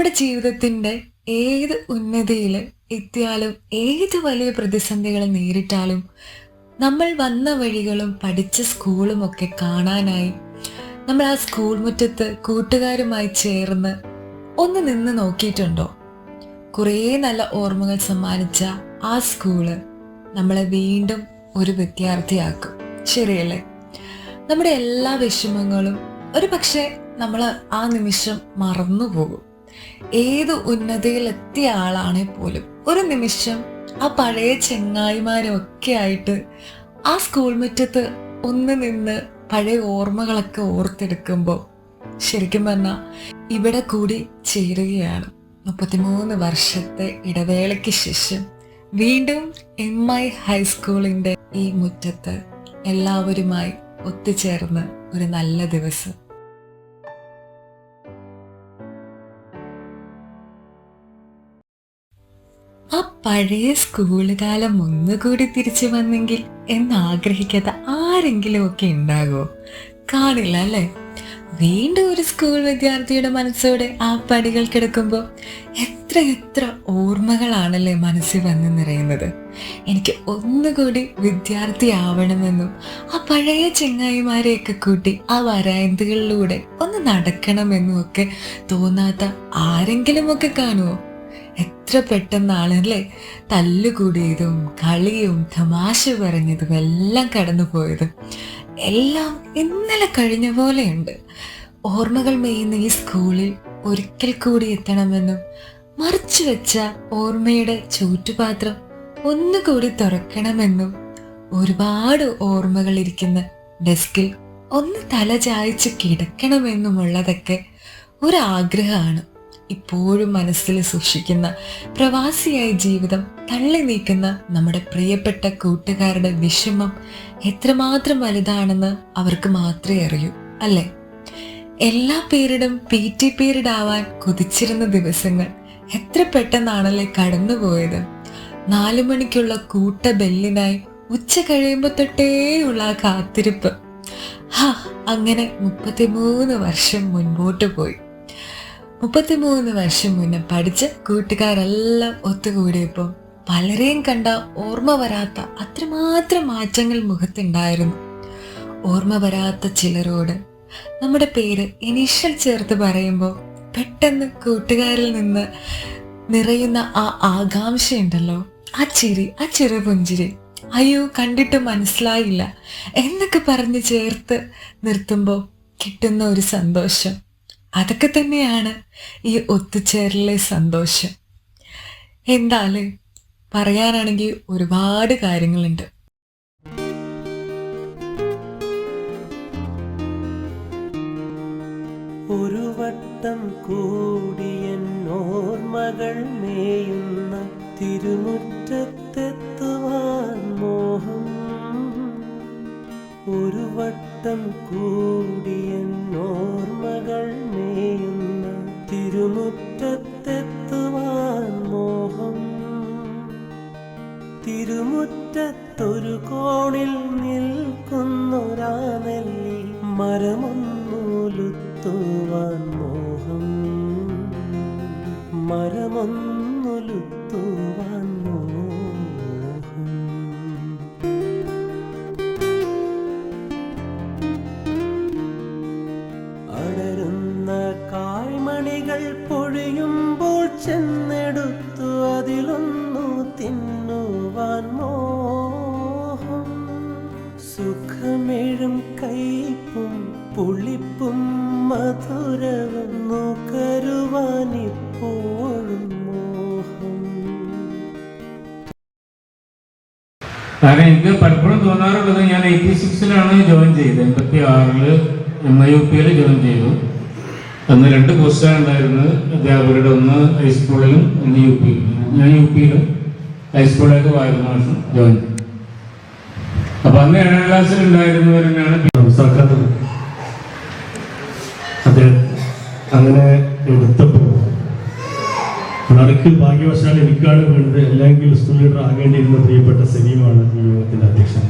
നമ്മുടെ ജീവിതത്തിന്റെ ഏത് ഉന്നതിയിൽ എത്തിയാലും ഏത് വലിയ പ്രതിസന്ധികൾ നേരിട്ടാലും നമ്മൾ വന്ന വഴികളും പഠിച്ച സ്കൂളും ഒക്കെ കാണാനായി നമ്മൾ ആ സ്കൂൾ മുറ്റത്ത് കൂട്ടുകാരുമായി ചേർന്ന് ഒന്ന് നിന്ന് നോക്കിയിട്ടുണ്ടോ? കുറേ നല്ല ഓർമ്മകൾ സമ്മാനിച്ച ആ സ്കൂൾ നമ്മളെ വീണ്ടും ഒരു വിദ്യാർത്ഥിയാക്കും. ശരിയല്ലേ? നമ്മുടെ എല്ലാ വിഷമങ്ങളും ഒരു പക്ഷേ നമ്മൾ ആ നിമിഷം മറന്നു പോകും ഏത് ഉന്നതിയിലെത്തിയ ആളാണെ പോലും. ഒരു നിമിഷം ആ പഴയ ചെങ്ങായിമാരൊക്കെ ആയിട്ട് ആ സ്കൂൾ മുറ്റത്ത് ഒന്ന് നിന്ന് പഴയ ഓർമ്മകളൊക്കെ ഓർത്തെടുക്കുമ്പോൾ ശരിക്കും പറഞ്ഞാൽ ഇവിടെ കൂടി ചേരുകയാണ് മുപ്പത്തിമൂന്ന് വർഷത്തെ ഇടവേളയ്ക്ക് ശേഷം വീണ്ടും എം ഐ ഹൈസ്കൂളിന്റെ ഈ മുറ്റത്ത് എല്ലാവരുമായി ഒത്തുചേർന്ന് ഒരു നല്ല ദിവസം. പഴയ സ്കൂളുകാലം കാലം ഒന്നുകൂടി തിരിച്ചു വന്നെങ്കിൽ എന്നാഗ്രഹിക്കാത്ത ആരെങ്കിലും ഒക്കെ ഉണ്ടാകുമോ കാണില്ല അല്ലേ? വീണ്ടും ഒരു സ്കൂൾ വിദ്യാർത്ഥിയുടെ മനസ്സോടെ ആ പടികൾ കിടക്കുമ്പോൾ എത്ര എത്ര ഓർമ്മകളാണല്ലേ മനസ്സിൽ വന്ന് നിറയുന്നത്. എനിക്ക് ഒന്നുകൂടി വിദ്യാർത്ഥി വിദ്യാർത്ഥിയാവണമെന്നും ആ പഴയ ചെങ്ങായിമാരെയൊക്കെ കൂട്ടി ആ വരായന്തുകളിലൂടെ ഒന്ന് നടക്കണമെന്നും ഒക്കെ തോന്നാത്ത ആരെങ്കിലുമൊക്കെ കാണുമോ എത്ര പെട്ടെന്നാണല്ലേ തല്ലുകൂടിയതും കളിയും തമാശ പറഞ്ഞതും എല്ലാം കടന്നുപോയത് എല്ലാം ഇന്നലെ കഴിഞ്ഞ പോലെയുണ്ട്. ഓർമ്മകൾ മെയ്യുന്ന ഈ സ്കൂളിൽ ഒരിക്കൽ കൂടി എത്തണമെന്നും മറിച്ചു വെച്ച ഓർമ്മയുടെ ചൂറ്റുപാത്രം ഒന്നുകൂടി തുറക്കണമെന്നും ഒരുപാട് ഓർമ്മകൾ ഇരിക്കുന്ന ഡെസ്കിൽ ഒന്ന് തല ചായച്ച് കിടക്കണമെന്നുമുള്ളതൊക്കെ ഒരാഗ്രഹമാണ്. ഇപ്പോഴും മനസ്സിൽ സൂക്ഷിക്കുന്ന പ്രവാസിയായ ജീവിതം തള്ളി നീക്കുന്ന നമ്മുടെ പ്രിയപ്പെട്ട കൂട്ടുകാരുടെ വിഷമം എത്രമാത്രം വലുതാണെന്ന് അവർക്ക് മാത്രമേ അറിയൂ അല്ലേ? എല്ലാ പേരിടും പി ടി പീരീഡ് ആവാൻ കൊതിച്ചിരുന്ന ദിവസങ്ങൾ എത്ര പെട്ടെന്നാണല്ലേ കടന്നുപോയത്. നാലു മണിക്കുള്ള കൂട്ട ബെല്ലിനായി ഉച്ച കഴിയുമ്പോൾ തൊട്ടേയുള്ള ആ കാത്തിരിപ്പ്. ഹാ അങ്ങനെ മുപ്പത്തിമൂന്ന് വർഷം മുൻപോട്ട് പോയി. മുപ്പത്തിമൂന്ന് വർഷം മുന്നേ പഠിച്ച കൂട്ടുകാരെല്ലാം ഒത്തുകൂടിയപ്പോൾ പലരെയും കണ്ട ഓർമ്മ വരാത്ത അത്രമാത്രം മാറ്റങ്ങൾ മുഖത്തുണ്ടായിരുന്നു. ഓർമ്മ വരാത്ത ചിലരോട് നമ്മുടെ പേര് ഇനീഷ്യൽ ചേർത്ത് പറയുമ്പോൾ പെട്ടെന്ന് കൂട്ടുകാരിൽ നിന്ന് നിറയുന്ന ആ ആകാംക്ഷയുണ്ടല്ലോ. ആ ചിരി ആ ചെറുപുഞ്ചിരി. അയ്യോ കണ്ടിട്ട് മനസ്സിലായില്ല. എന്നൊക്കെ പറഞ്ഞ് ചേർത്ത് നിർത്തുമ്പോൾ കിട്ടുന്ന ഒരു സന്തോഷം. അതൊക്കെ തന്നെയാണ് ഈ ഒത്തുചേരലിലെ സന്തോഷം. എന്താൽ പറയാനാണെങ്കിൽ ഒരുപാട് കാര്യങ്ങളുണ്ട്. ഒരു വട്ടം മരമൊന്നുലുത്തുവാൻ മോഹം. മരമൊന്നുലുത്തുവാൻ മോഹം. അടരുന്ന കായ്മണികൾ പൊഴിയുമ്പോൾ ചെന്നെടുത്തു അതിലൊന്നു തിന്നുവാൻ മോഹം. സുഖമേഴും കയ്പും പുളിപ്പും മധുരവും നോക്കരുവാനിപ്പോഴും മോഹം. കാരണം എനിക്ക് പലപ്പോഴും തോന്നാറുള്ളത് ഞാൻ എയ്റ്റി സിക്സിലാണ് ജോയിൻ ചെയ്തത്. എൺപത്തി ആറിൽ എം ഐ യു പിയിൽ ജോയിൻ ചെയ്തു. അന്ന് രണ്ട് കോഴ്സാണ് ഉണ്ടായിരുന്നത്. അധ്യാപകരുടെ ഒന്ന് ഹൈസ്കൂളിലും ഒന്ന് യു പിയിലും ഞാൻ യു പിയിലും ഹൈസ്കൂളിലേക്ക് വായന മാസം ജോയിൻ അപ്പൊ അന്ന് ഏഴാം ക്ലാസ്സിൽ ഉണ്ടായിരുന്നവരെന്നാണ് മനസ്സിലാക്കാത്തത് അദ്ദേഹം അങ്ങനെ എടുത്തപ്പോൾ നടക്ക് ഭാഗ്യവശാൽ എനിക്കാണ് വേണ്ടത്. അല്ലെങ്കിൽ സ്കൂൾ ലീഡർ ആകേണ്ടിയിരുന്ന പ്രിയപ്പെട്ട സലീമാണ് ഈ യോഗത്തിന്റെ അധ്യക്ഷൻ.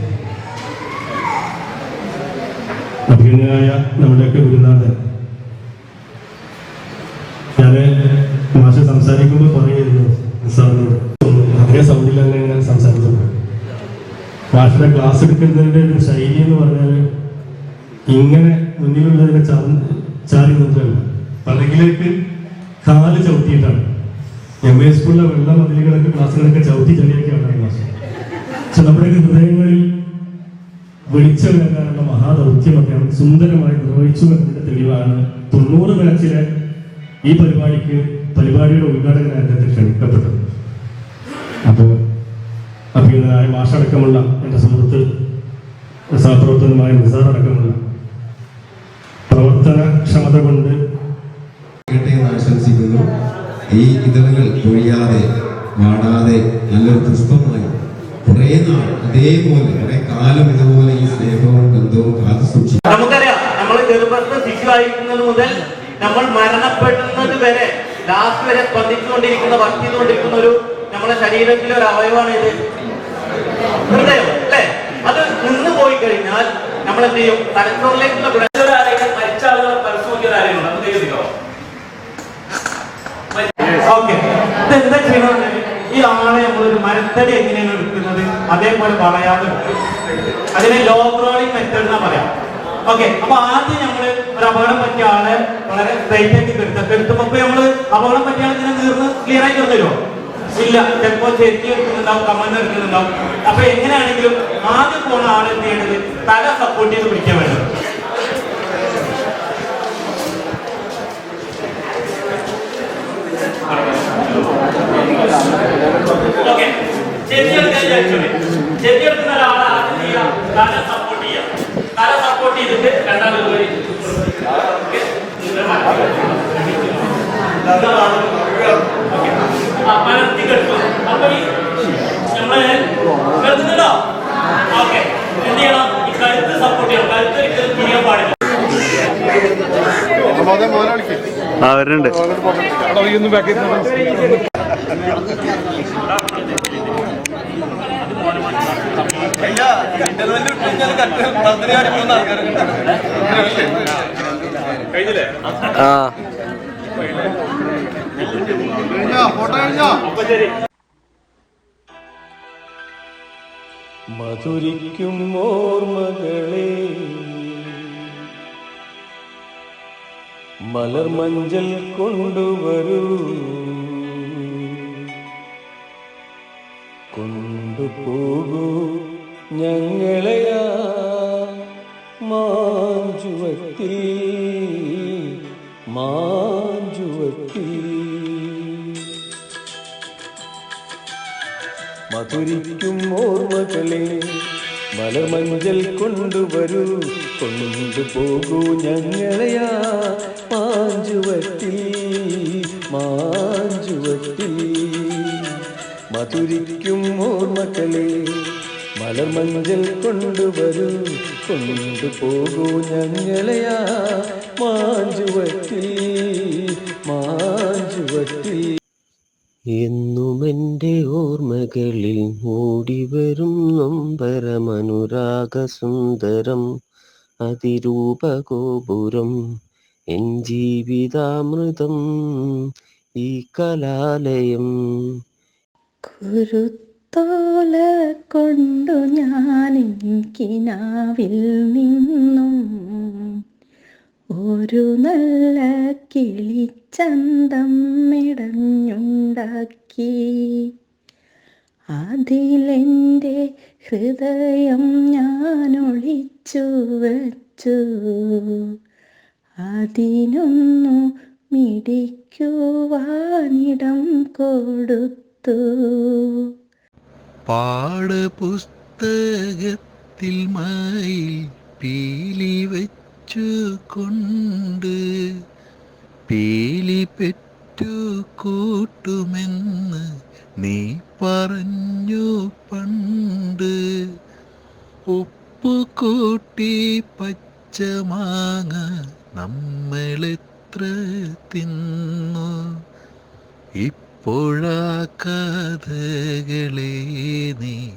അഭിനയായ നമ്മുടെയൊക്കെ ഗുരുനാഥൻ. ഞാൻ മാഷ സംസാരിക്കുമ്പോൾ പറയുമായിരുന്നു സാറിനോട്. അതേ സൗണ്ടിൽ തന്നെ ഞാൻ സംസാരിച്ചത് മാഷിന്റെ ക്ലാസ് എടുക്കുന്നതിന്റെ ഒരു ശൈലി എന്ന് പറഞ്ഞാൽ ഇങ്ങനെ മുന്നിലുള്ളതിനെ ചാ- ചാരി നിൽക്കല്ല പലകിലേക്ക് കാൽ ചവിട്ടിയിട്ടാണ്. എം എ സ്കൂളിലെ വെള്ള മതിലുകളൊക്കെ ക്ലാസ്സുകളൊക്കെ ചവിട്ടി ചെറിയൊക്കെയാണ് ക്ലാസ് പക്ഷെ നമ്മുടെയൊക്കെ ഹൃദയങ്ങളിൽ വെളിച്ചം മഹാദൗത്യമൊക്കെ അവൻ സുന്ദരമായി നിർവഹിച്ചു എന്നതിന്റെ തെളിവാണ് തൊണ്ണൂറ് ബാച്ചിലെ ഈ പരിപാടിക്ക് പരിപാടിയുടെ ഉദ്ഘാടകനായിട്ട് ക്ഷണിക്കപ്പെട്ടത്. അപ്പോൾ അഭിനന്ദനായ മാഷടക്കമുള്ള എന്റെ സുഹൃത്ത് സഹപ്രവർത്തകനുമായ നിസാർ അടക്കമുള്ള പ്രവർത്തനക്ഷമത കൊണ്ട് ആശംസിക്കുന്നു. ഈ ഇതളുകൾ ഒഴിയാതെ വാടാതെ നല്ലൊരു പുഷ്പമായി കുറേ നാൾ അതേപോലെ കുറെ കാലം ഇതുപോലെ ഈ സ്നേഹവും ബന്ധവും കാത്തു സൂക്ഷിക്കും നമുക്കറിയാം നമ്മൾ ചെറുപ്പത്തിൽ ശിശുവായിരിക്കുന്നത് മുതൽ നമ്മൾ മരണപ്പെടുന്നത് വരെ ലാസ്റ്റ് വരെ സ്പന്ദിച്ചുകൊണ്ടിരിക്കുന്ന വർക്ക് ചെയ്തുകൊണ്ടിരിക്കുന്ന ഒരു നമ്മുടെ ശരീരത്തിലെ ഒരു അവയവാണ് ഇത്. ഹൃദയം അല്ലേ? അത് നിന്ന് പോയി കഴിഞ്ഞാൽ നമ്മൾ എന്ത് ചെയ്യും? തലച്ചോറിലേക്കുള്ള പ്രഷർ ആരെങ്കിലും മരിച്ച ആളുകളെ പരിശോധിക്കാൻ ആരെങ്കിലും നമുക്ക് ചെയ്തിട്ടോ ഓക്കെ ചെയ്യുന്നത് ഈ ആളെ നമ്മളൊരു മരത്തടി എങ്ങനെയാണ് എടുക്കുന്നത്? അതേപോലെ വളയാതെ അതിനെ ലോ ക്രോളിംഗ് മെത്തേഡ് എന്നാ പറയാം. ഓക്കെ അപ്പൊ ആദ്യം നമ്മൾ ഒരു അപകടം പറ്റിയ ആളെ വളരെ സ്ട്രൈറ്റ് ആക്കി എടുത്തൊക്കെ എടുത്തപ്പോ നമ്മൾ അപകടം പറ്റിയ ആളെ ഇങ്ങനെ നീർന്ന് ക്ലിയർ ആയി തരുമല്ലോ ഇല്ല ചിലപ്പോ ശരിക്കും എടുക്കുന്നുണ്ടാവും കമ്മന്ന് എടുക്കുന്നുണ്ടാവും. അപ്പൊ എങ്ങനെയാണെങ്കിലും ആദ്യം പോണ ആൾ എന്ത് ചെയ്യേണ്ടത്? തല സപ്പോർട്ട് ചെയ്ത് പിടിക്കാൻ വേണ്ടത്. ഓക്കെ. ചെവിയെടുക്കാൻ വിചാരിച്ചോളി ചെവിയെടുക്കുന്ന ഒരാളെ ആദ്യം ചെയ്യാം തല സപ്പോർട്ട് ചെയ്യാം. തല സപ്പോർട്ട് ചെയ്തിട്ട് രണ്ടാം വരി. ഓക്കേ? ഓക്കേ. ആ, പരത്തി കെട്ടും അപ്പൊ ഈ നമ്മൾ കേൾക്കുന്നുണ്ടോ ഓക്കെ. എന്ത് ചെയ്യണം? ഈ കഴുത്ത് സപ്പോർട്ട് ചെയ്യണം. കഴുത്ത് ഒരിക്കലും തിരിയാൻ പാടില്ല. മധുരിക്കും ഓർമ്മകളെ. മലർമഞ്ചൽ കൊണ്ടുവരൂ. കൊണ്ടുപോകൂ ഞങ്ങളെയാ മാഞ്ചുവത്തി മാഞ്ചുവത്തി മധുരിക്കും ഓർമ്മകളെ മലമഞ്ചൽ കൊണ്ടുവരൂ. കൊണ്ടുപോകൂ ഞങ്ങളെയാ മാഞ്ചുവത്തി മാഞ്ചുവത്തിൽ മധുരിക്കും ഓർമ്മകളെ മലമഞ്ചൽ കൊണ്ടുവരൂ. കൊണ്ടുപോകൂ ഞങ്ങളെയാ മാഞ്ചുവത്തിൽ എന്നും എന്നുമെന്റെ ഓർമ്മകളിൽ മൂടിവരും നൊമ്പരമനുരാഗസുന്ദരം അതിരൂപഗോപുരം എൻ ജീവിതാമൃതം ഈ കലാലയം. കുരുത്തോല കൊണ്ടു ഞാൻ കിനാവിൽ നിന്നും ഒരു നല്ല കിളിച്ചന്തം ഇടഞ്ഞുണ്ടാക്കി. അതിലെന്റെ ഹൃദയം ഞാൻ ഒളിച്ചു വച്ചു. അതിനൊന്നു മിടിക്കുവാനിടം കൊടുത്തു. പാഠപുസ്തകത്തിൽ മയിൽ പീലി വെച്ചു കൊണ്ട് പീലി പെറ്റു കൂട്ടുമെന്ന് നീ പറഞ്ഞു പണ്ട്. ഉപ്പു കൂട്ടി പച്ചമാങ്ങ നമ്മളെത്ര തിന്നു. കഥകളെ നീ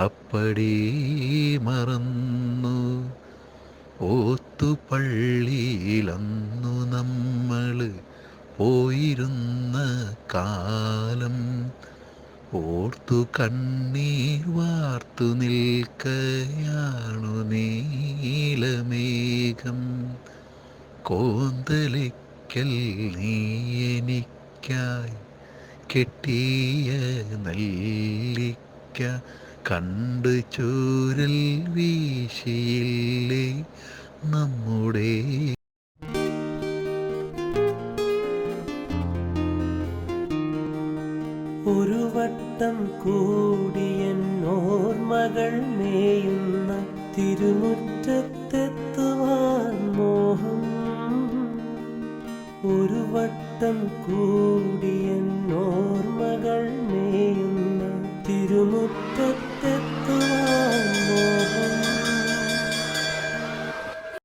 അപ്പടി മറന്നു. ഓത്തുപള്ളിയിലന്നു നമ്മൾ പോയിരുന്ന കാലം. ഓർത്തു കണ്ണീർ വാർത്തു നിൽക്കയാണു നീലമേഘം. കോന്തലിക്കൽ നീ എനിക്കായി കെട്ടിയ നല്ലിക്ക കണ്ട് ചോരൽ വീശിയില്ലേ നമ്മുടെ ഒരു വട്ടം കൂടിയൻ ഓർമ്മകൾ മേയുന്ന തിരുമുറ്റത്തെത്തുവാൻ മോഹം. ഒരു വട്ടം കൂടിയൻ No.